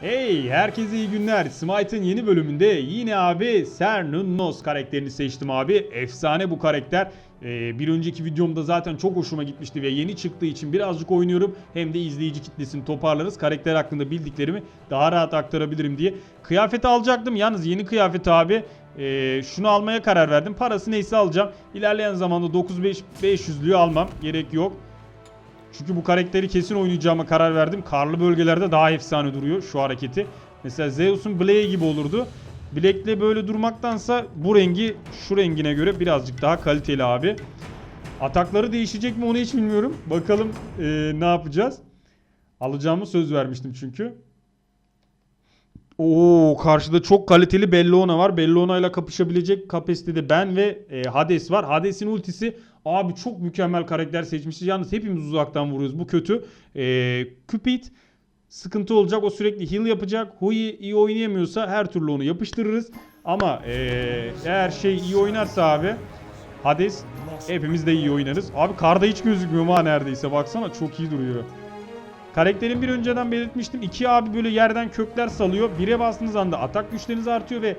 Hey herkese iyi günler. Smite'ın yeni bölümünde yine abi Cernunnos karakterini seçtim abi. Efsane bu karakter. Ee, bir önceki videomda zaten çok hoşuma gitmişti ve yeni çıktığı için birazcık oynuyorum. Hem de izleyici kitlesini toparlarız. Karakter hakkında bildiklerimi daha rahat aktarabilirim diye. Kıyafeti alacaktım. Yalnız yeni kıyafet abi. Ee, şunu almaya karar verdim. Parası neyse alacağım. İlerleyen zamanda 9500'lüğü almam. Gerek yok. Çünkü bu karakteri kesin oynayacağıma karar verdim. Karlı bölgelerde daha efsane duruyor şu hareketi. Mesela Zeus'un Blade'i gibi olurdu. Black'le böyle durmaktansa bu rengi şu rengine göre birazcık daha kaliteli abi. Atakları değişecek mi onu hiç bilmiyorum. Bakalım eee, ne yapacağız. Alacağımı söz vermiştim çünkü. Oo karşıda çok kaliteli Bellona var. Bellona ile kapışabilecek kapasitede ben ve e, Hades var. Hades'in ultisi abi çok mükemmel karakter seçmişiz. Yalnız hepimiz uzaktan vuruyoruz. Bu kötü. E, Cupid sıkıntı olacak. O sürekli heal yapacak. Hui iyi oynayamıyorsa her türlü onu yapıştırırız. Ama e, eğer şey iyi oynarsa abi Hades hepimiz de iyi oynarız. Abi karda hiç gözükmüyor ha neredeyse. Baksana çok iyi duruyor. Karakterin bir önceden belirtmiştim. İki abi böyle yerden kökler salıyor. Bire bastığınız anda atak güçleriniz artıyor ve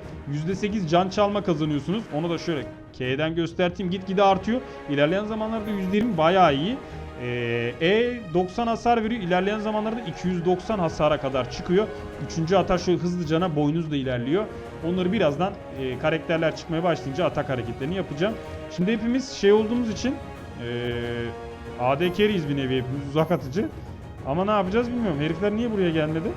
%8 can çalma kazanıyorsunuz. Onu da şöyle K'den göstereyim. Gitgide artıyor. İlerleyen zamanlarda %20 bayağı iyi. Ee, E 90 hasar veriyor. İlerleyen zamanlarda 290 hasara kadar çıkıyor. Üçüncü atak şöyle hızlı cana boynuz da ilerliyor. Onları birazdan e, karakterler çıkmaya başlayınca atak hareketlerini yapacağım. Şimdi hepimiz şey olduğumuz için e, AD carry'iz bir nevi hepimiz uzak atıcı. Ama ne yapacağız bilmiyorum. Herifler niye buraya gelmedi?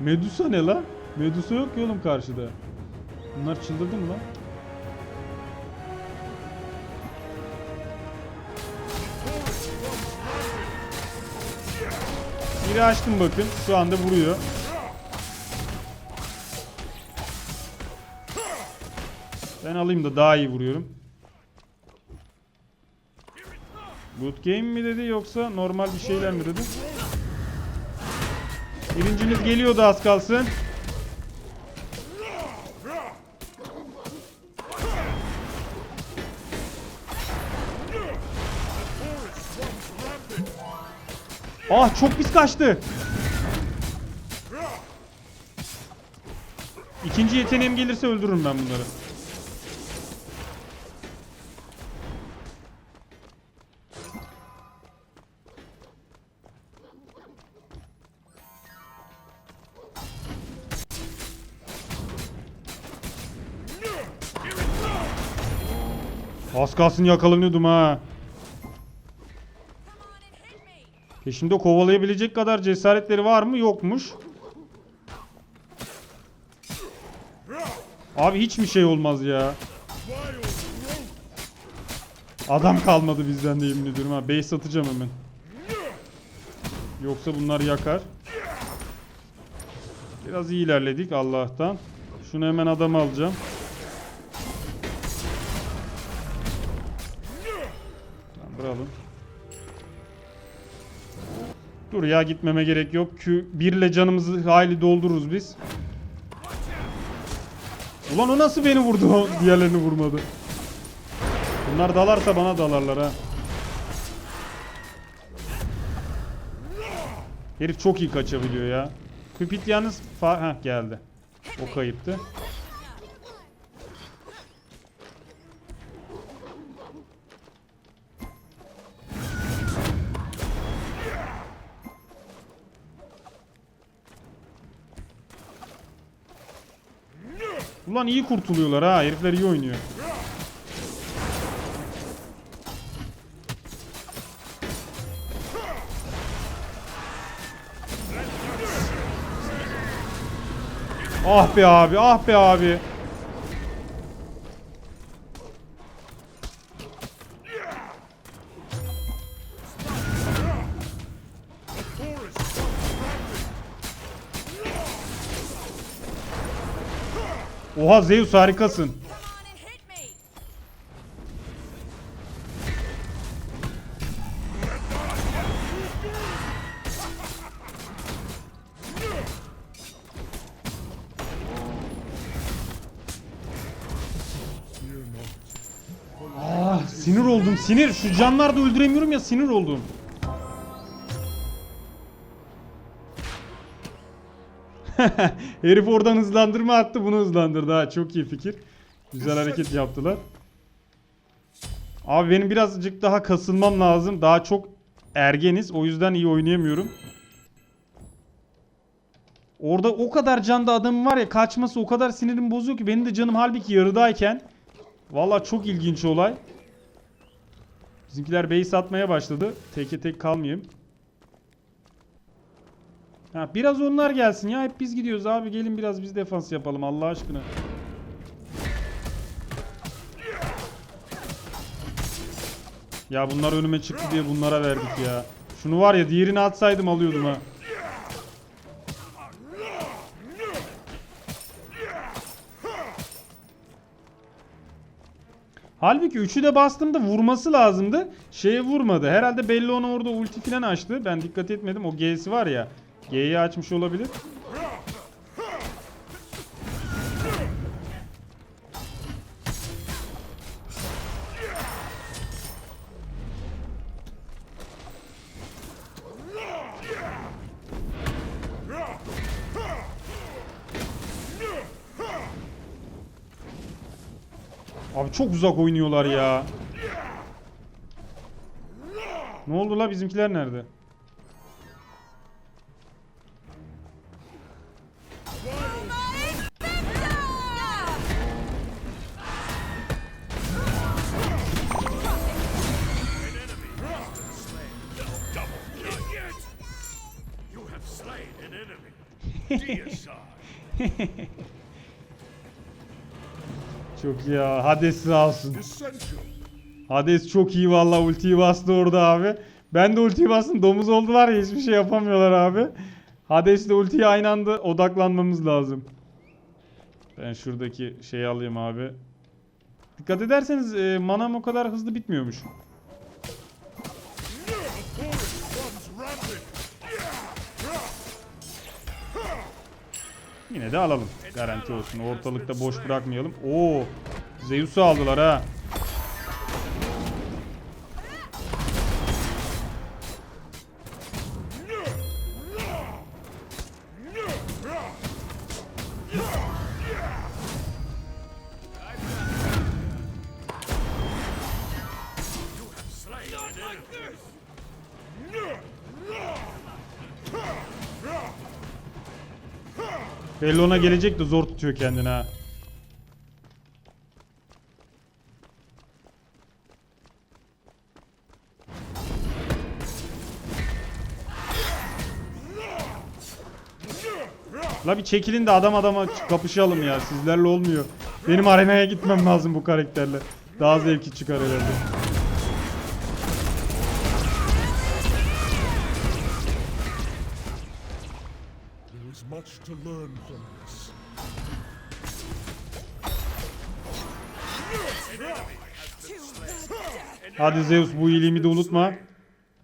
Medusa ne la? Medusa yok ki oğlum karşıda. Bunlar çıldırdı mı lan? Biri açtım bakın. Şu anda vuruyor. Ben alayım da daha iyi vuruyorum. Good game mi dedi yoksa normal bir şeyler mi dedi? Birinciniz geliyordu az kalsın. Ah çok pis kaçtı. İkinci yeteneğim gelirse öldürürüm ben bunları. Az kalsın yakalanıyordum ha. Peşimde kovalayabilecek kadar cesaretleri var mı? Yokmuş. Abi hiç mi şey olmaz ya? Adam kalmadı bizden de yemin ediyorum ha. Base atacağım hemen. Yoksa bunlar yakar. Biraz iyi ilerledik Allah'tan. Şunu hemen adam alacağım. Dur ya gitmeme gerek yok. Q 1 ile canımızı hayli doldururuz biz. Ulan o nasıl beni vurdu o diğerlerini vurmadı. Bunlar dalarsa bana dalarlar ha. Herif çok iyi kaçabiliyor ya. Cupid yalnız fa Heh, geldi. O kayıptı. Ulan iyi kurtuluyorlar ha. Herifler iyi oynuyor. Ah be abi, ah be abi. Oha Zeus harikasın. Ah, sinir oldum sinir. Şu canlar da öldüremiyorum ya sinir oldum. Herif oradan hızlandırma attı bunu hızlandırdı ha çok iyi fikir. Güzel hareket yaptılar. Abi benim birazcık daha kasılmam lazım. Daha çok ergeniz o yüzden iyi oynayamıyorum. Orada o kadar canda adamım var ya kaçması o kadar sinirim bozuyor ki benim de canım halbuki yarıdayken. Valla çok ilginç olay. Bizimkiler base atmaya başladı. Teke tek kalmayayım. Ha, biraz onlar gelsin ya. Hep biz gidiyoruz abi. Gelin biraz biz defans yapalım Allah aşkına. Ya bunlar önüme çıktı diye bunlara verdik ya. Şunu var ya diğerini atsaydım alıyordum ha. Halbuki 3'ü de bastığımda vurması lazımdı. Şeye vurmadı. Herhalde belli ona orada ulti falan açtı. Ben dikkat etmedim. O G'si var ya. G'yi açmış olabilir. Abi çok uzak oynuyorlar ya. Ne oldu la bizimkiler nerede? Çok iyi ya. Hades sağ olsun. Hades çok iyi valla ultiyi bastı orada abi. Ben de ultiyi bastım. Domuz oldular ya hiçbir şey yapamıyorlar abi. Hades de ultiyi aynı anda odaklanmamız lazım. Ben şuradaki şeyi alayım abi. Dikkat ederseniz e, manam o kadar hızlı bitmiyormuş. Yine de alalım. Garanti olsun. Ortalıkta boş bırakmayalım. Oo! Zeus'u aldılar ha. Belli ona gelecek de zor tutuyor kendini ha. La bir çekilin de adam adama kapışalım ya. Sizlerle olmuyor. Benim arenaya gitmem lazım bu karakterle. Daha zevki çıkar herhalde. To learn from this. Hadi Zeus bu iyiliğimi de unutma.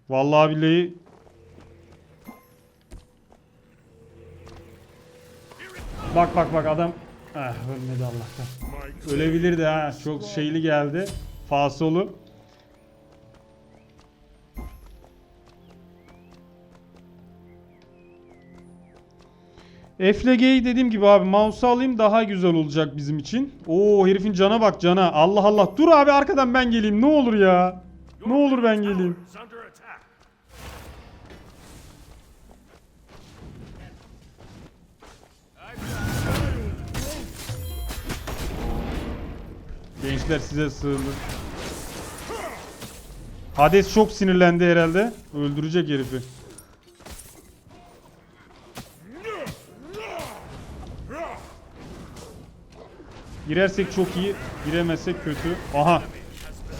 Vallahi billahi. Bak bak bak adam. Eh ölmedi Allah'tan. Ölebilirdi ha. Çok şeyli geldi. Fasolu. Eflege'yi dediğim gibi abi mouse'u alayım daha güzel olacak bizim için. Oo herifin cana bak cana. Allah Allah. Dur abi arkadan ben geleyim. Ne olur ya. Ne olur ben geleyim. Gençler size sığındı. Hades çok sinirlendi herhalde. Öldürecek herifi. Girersek çok iyi. Giremezsek kötü. Aha.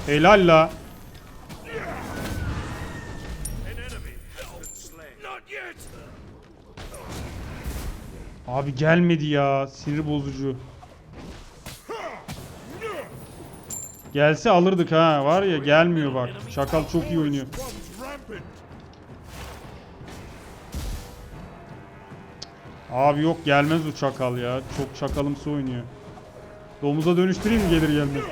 Helal la. Abi gelmedi ya. Sinir bozucu. Gelse alırdık ha. Var ya gelmiyor bak. Çakal çok iyi oynuyor. Abi yok gelmez o çakal ya. Çok çakalımsı oynuyor. Domuza dönüştüreyim mi gelir gelmez?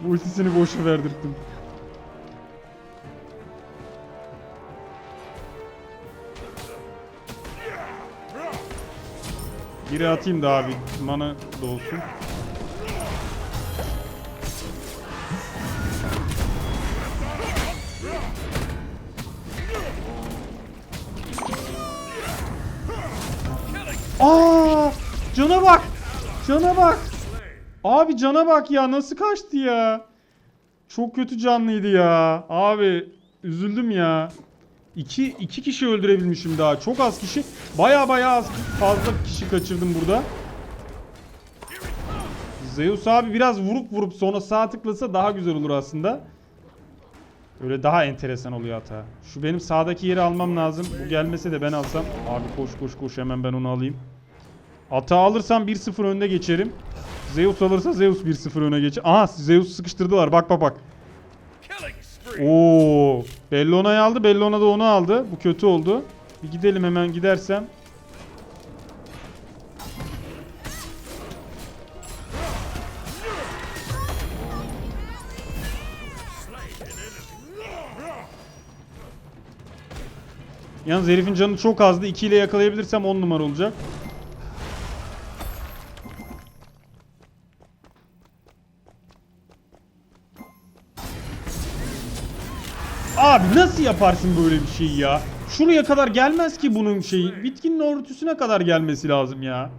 Bu ultisini boşu verdirttim. Biri atayım da abi mana da. Aa! Cana bak. Cana bak. Abi cana bak ya nasıl kaçtı ya? Çok kötü canlıydı ya. Abi üzüldüm ya. İki, iki kişi öldürebilmişim daha. Çok az kişi. Baya baya az fazla kişi kaçırdım burada. Zeus abi biraz vurup vurup sonra sağ tıklasa daha güzel olur aslında. Öyle daha enteresan oluyor hata. Şu benim sağdaki yeri almam lazım. Bu gelmese de ben alsam. Abi koş koş koş hemen ben onu alayım. Ata alırsam 1-0 önde geçerim. Zeus alırsa Zeus 1-0 öne geçer. Aha Zeus sıkıştırdılar. Bak bak bak. Oo, Bellona'yı aldı. Bellona da onu aldı. Bu kötü oldu. Bir gidelim hemen gidersem. Yalnız herifin canı çok azdı. 2 ile yakalayabilirsem 10 numara olacak. Abi nasıl yaparsın böyle bir şeyi ya? Şuraya kadar gelmez ki bunun şeyi. Bitkinin örtüsüne kadar gelmesi lazım ya.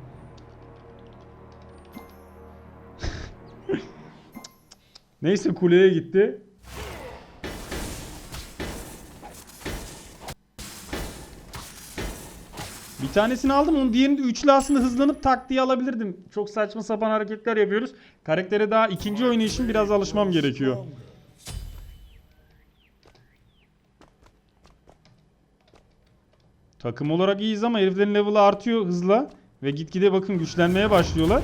Neyse kuleye gitti. Bir tanesini aldım. Onun diğerini üçlü aslında hızlanıp tak diye alabilirdim. Çok saçma sapan hareketler yapıyoruz. Karaktere daha ikinci oynayışım biraz alışmam gerekiyor. Takım olarak iyiyiz ama heriflerin level'ı artıyor hızla. Ve gitgide bakın güçlenmeye başlıyorlar.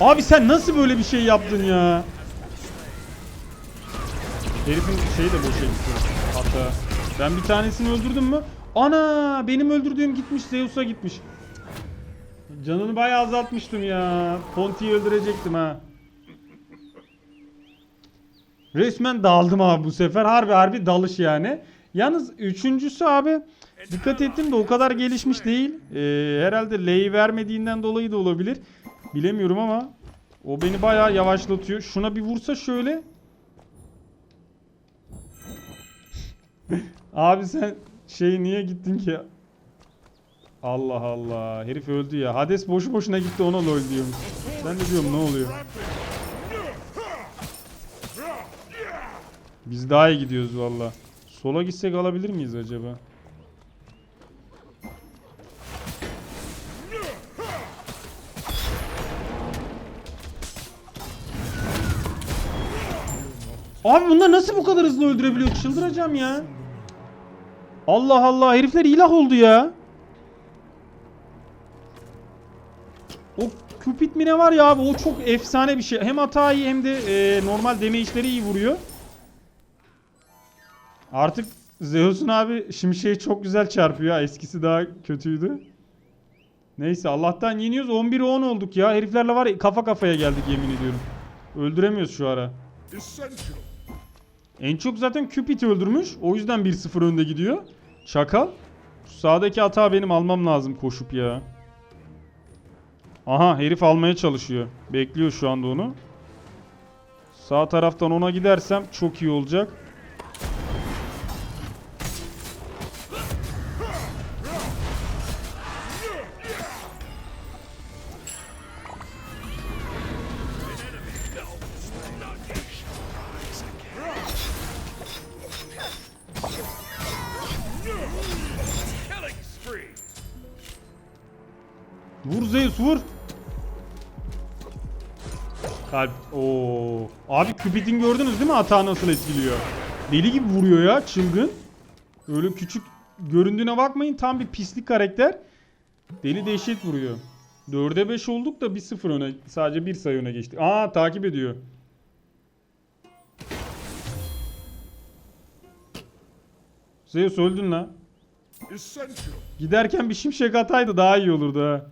Abi sen nasıl böyle bir şey yaptın ya? Herifin şeyi de boşa gitti. Hatta ben bir tanesini öldürdüm mü? Ana benim öldürdüğüm gitmiş Zeus'a gitmiş. Canını bayağı azaltmıştım ya. Ponti'yi öldürecektim ha. Resmen daldım abi bu sefer. Harbi harbi dalış yani. Yalnız üçüncüsü abi dikkat ettim de o kadar gelişmiş değil. Ee, herhalde L'yi vermediğinden dolayı da olabilir. Bilemiyorum ama o beni bayağı yavaşlatıyor. Şuna bir vursa şöyle. Abi sen şey niye gittin ki? Allah Allah. Herif öldü ya. Hades boşu boşuna gitti ona lol diyormuş. Ben de diyorum ne oluyor? Biz daha iyi gidiyoruz valla. Sola gitsek alabilir miyiz acaba? Abi bunlar nasıl bu kadar hızlı öldürebiliyor? Çıldıracağım ya. Allah Allah herifler ilah oldu ya. Cupid mi ne var ya abi o çok efsane bir şey. Hem hata iyi hem de e, normal damage'leri iyi vuruyor. Artık Zeus'un abi şimşeği çok güzel çarpıyor. Eskisi daha kötüydü. Neyse Allah'tan yeniyoruz. 11'e 10 olduk ya. Heriflerle var kafa kafaya geldik yemin ediyorum. Öldüremiyoruz şu ara. En çok zaten Cupid öldürmüş. O yüzden 1-0 önde gidiyor. Çakal. Şu sağdaki hata benim almam lazım koşup ya. Aha herif almaya çalışıyor. Bekliyor şu anda onu. Sağ taraftan ona gidersem çok iyi olacak. Cupid'in gördünüz değil mi hata nasıl etkiliyor? Deli gibi vuruyor ya çılgın. Öyle küçük göründüğüne bakmayın tam bir pislik karakter. Deli dehşet vuruyor. 4'e 5 olduk da 1-0 öne. Sadece bir sayı öne geçtik. Aa takip ediyor. Zeus öldün la. Giderken bir şimşek ataydı daha iyi olurdu ha.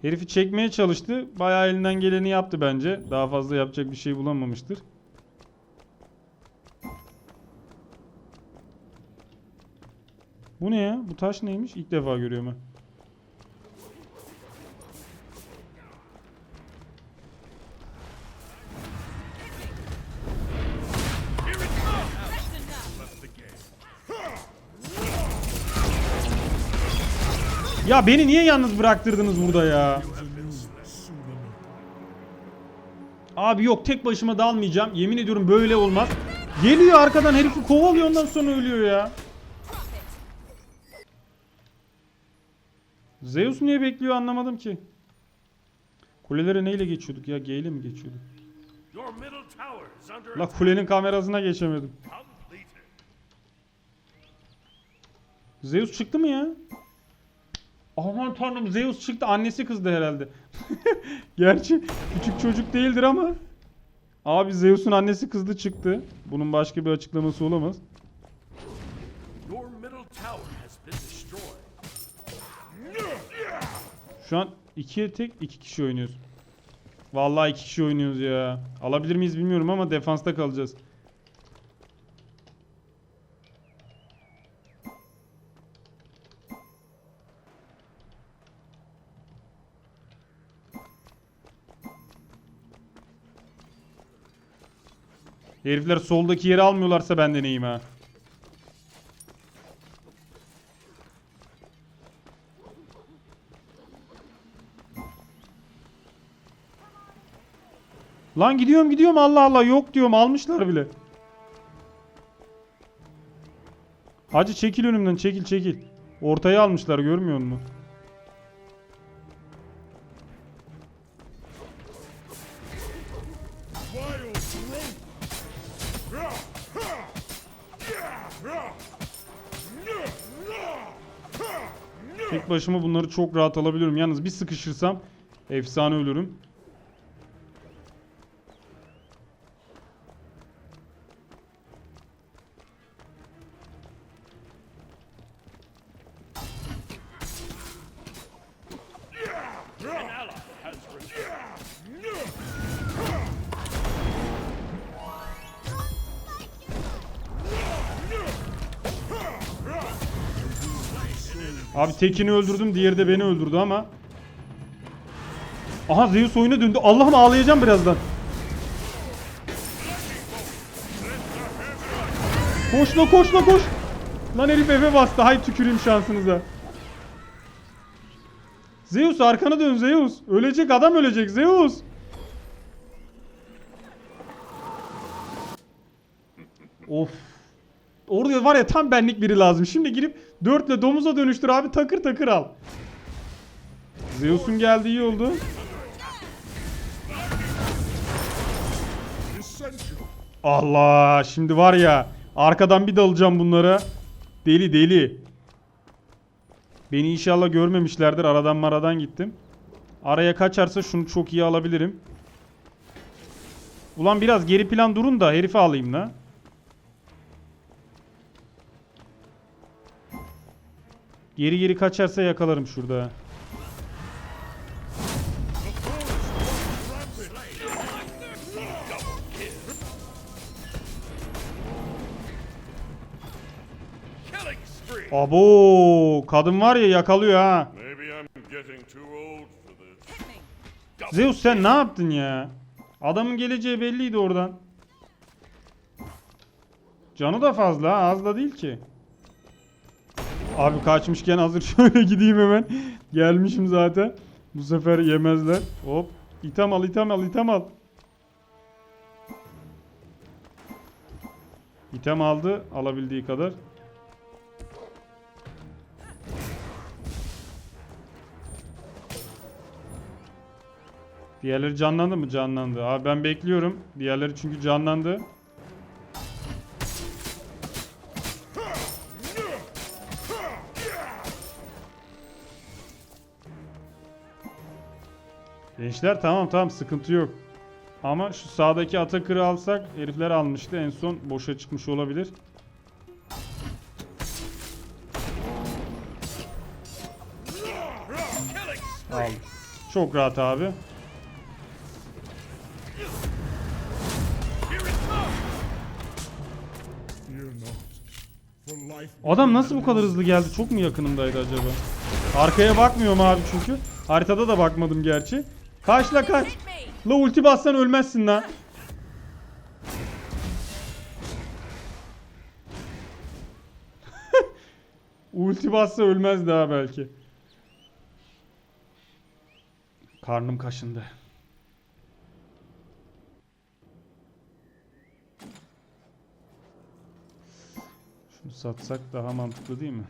Herifi çekmeye çalıştı. Bayağı elinden geleni yaptı bence. Daha fazla yapacak bir şey bulamamıştır. Bu ne ya? Bu taş neymiş? İlk defa görüyorum ben. Ya beni niye yalnız bıraktırdınız burada ya? Abi yok tek başıma dalmayacağım. Yemin ediyorum böyle olmaz. Geliyor arkadan herifi kovalıyor ondan sonra ölüyor ya. Zeus niye bekliyor anlamadım ki. Kulelere neyle geçiyorduk ya? G ile mi geçiyorduk? La kulenin kamerasına geçemedim. Zeus çıktı mı ya? Aman tanrım Zeus çıktı. Annesi kızdı herhalde. Gerçi küçük çocuk değildir ama. Abi Zeus'un annesi kızdı çıktı. Bunun başka bir açıklaması olamaz. Şu an ikiye tek iki kişi oynuyoruz. Vallahi iki kişi oynuyoruz ya. Alabilir miyiz bilmiyorum ama defansta kalacağız. Herifler soldaki yeri almıyorlarsa ben de neyim ha. Lan gidiyorum gidiyorum Allah Allah yok diyorum almışlar bile. Hacı çekil önümden çekil çekil. Ortaya almışlar görmüyor musun? Tek başıma bunları çok rahat alabiliyorum. Yalnız bir sıkışırsam efsane ölürüm. Tekini öldürdüm diğeri de beni öldürdü ama. Aha Zeus oyuna döndü. Allah'ım ağlayacağım birazdan. Koş la koş la koş. Lan herif eve bastı. Hay tüküreyim şansınıza. Zeus arkana dön Zeus. Ölecek adam ölecek Zeus. Of. Orada var ya tam benlik biri lazım. Şimdi girip dörtle domuza dönüştür abi takır takır al. Zeus'un geldiği iyi oldu. Allah şimdi var ya arkadan bir dalacağım bunlara. Deli deli. Beni inşallah görmemişlerdir. Aradan maradan gittim. Araya kaçarsa şunu çok iyi alabilirim. Ulan biraz geri plan durun da herifi alayım la. Geri geri kaçarsa yakalarım şurada. Abo kadın var ya yakalıyor ha. Zeus sen ne yaptın ya? Adamın geleceği belliydi oradan. Canı da fazla az da değil ki. Abi kaçmışken hazır şöyle gideyim hemen. Gelmişim zaten. Bu sefer yemezler. Hop. İtem al, item al, item al. İtem aldı alabildiği kadar. Diğerleri canlandı mı? Canlandı. Abi ben bekliyorum. Diğerleri çünkü canlandı. Gençler tamam tamam sıkıntı yok. Ama şu sağdaki Atakır'ı alsak herifler almıştı. En son boşa çıkmış olabilir. Al. Çok rahat abi. Adam nasıl bu kadar hızlı geldi? Çok mu yakınımdaydı acaba? Arkaya bakmıyorum abi çünkü. Haritada da bakmadım gerçi. Kaç la kaç. La ulti bassan ölmezsin la. ulti bassa ölmez daha belki. Karnım kaşındı. Şunu satsak daha mantıklı değil mi?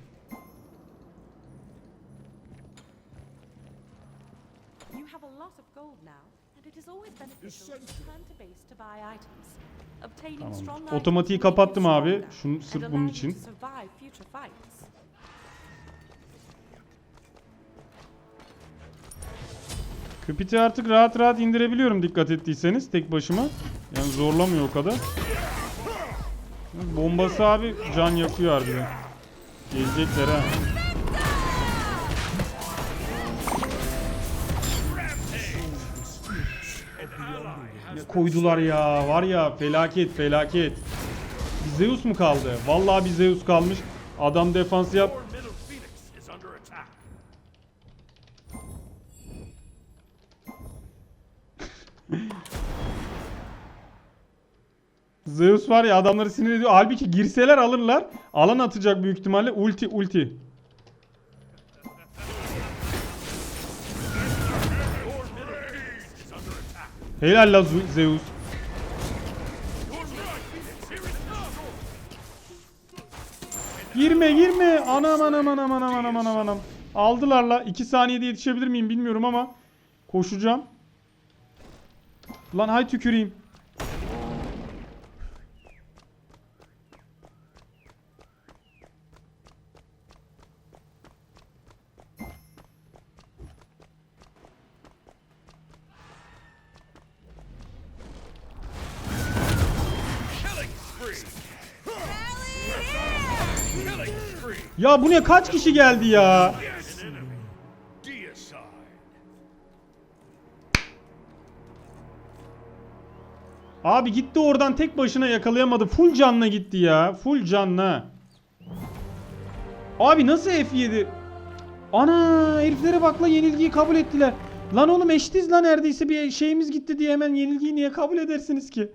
Otomatiği will make you kapattım abi. Şunu sırf bunun için. Küpiti artık rahat rahat indirebiliyorum dikkat ettiyseniz tek başıma. Yani zorlamıyor o kadar. Bombası abi can yakıyor harbiden. Gelecekler ha. Koydular ya var ya felaket felaket. Bir Zeus mu kaldı? Vallahi bir Zeus kalmış. Adam defans yap. Zeus var ya adamları sinir ediyor. Halbuki girseler alırlar. Alan atacak büyük ihtimalle. Ulti ulti. Helal la Zeus. Girme girme. Anam anam anam anam anam anam anam. Aldılar la. 2 saniyede yetişebilir miyim bilmiyorum ama koşacağım. Lan hay tüküreyim. Ya bu ne kaç kişi geldi ya? Abi gitti oradan tek başına yakalayamadı. Full canla gitti ya. Full canla. Abi nasıl F7? Ana heriflere bak la yenilgiyi kabul ettiler. Lan oğlum eşitiz lan neredeyse bir şeyimiz gitti diye hemen yenilgiyi niye kabul edersiniz ki?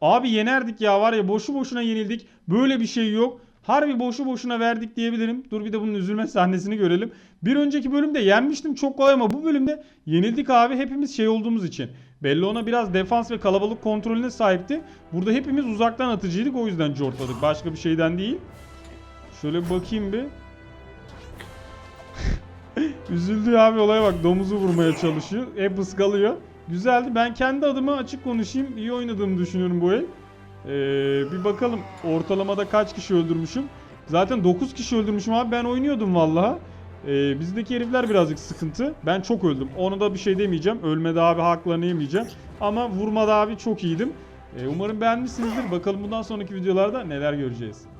Abi yenerdik ya var ya boşu boşuna yenildik. Böyle bir şey yok. Harbi boşu boşuna verdik diyebilirim. Dur bir de bunun üzülme sahnesini görelim. Bir önceki bölümde yenmiştim çok kolay ama bu bölümde yenildik abi hepimiz şey olduğumuz için. Belli ona biraz defans ve kalabalık kontrolüne sahipti. Burada hepimiz uzaktan atıcıydık o yüzden cortladık. Başka bir şeyden değil. Şöyle bakayım bir. Üzüldü abi olaya bak domuzu vurmaya çalışıyor. Hep ıskalıyor. Güzeldi. Ben kendi adıma açık konuşayım. İyi oynadığımı düşünüyorum bu el. Ee, bir bakalım ortalamada kaç kişi öldürmüşüm. Zaten 9 kişi öldürmüşüm abi. Ben oynuyordum vallahi. Ee, bizdeki herifler birazcık sıkıntı. Ben çok öldüm. Ona da bir şey demeyeceğim. Ölmede abi haklarını yemeyeceğim. Ama vurmada abi çok iyiydim. Ee, umarım beğenmişsinizdir. Bakalım bundan sonraki videolarda neler göreceğiz.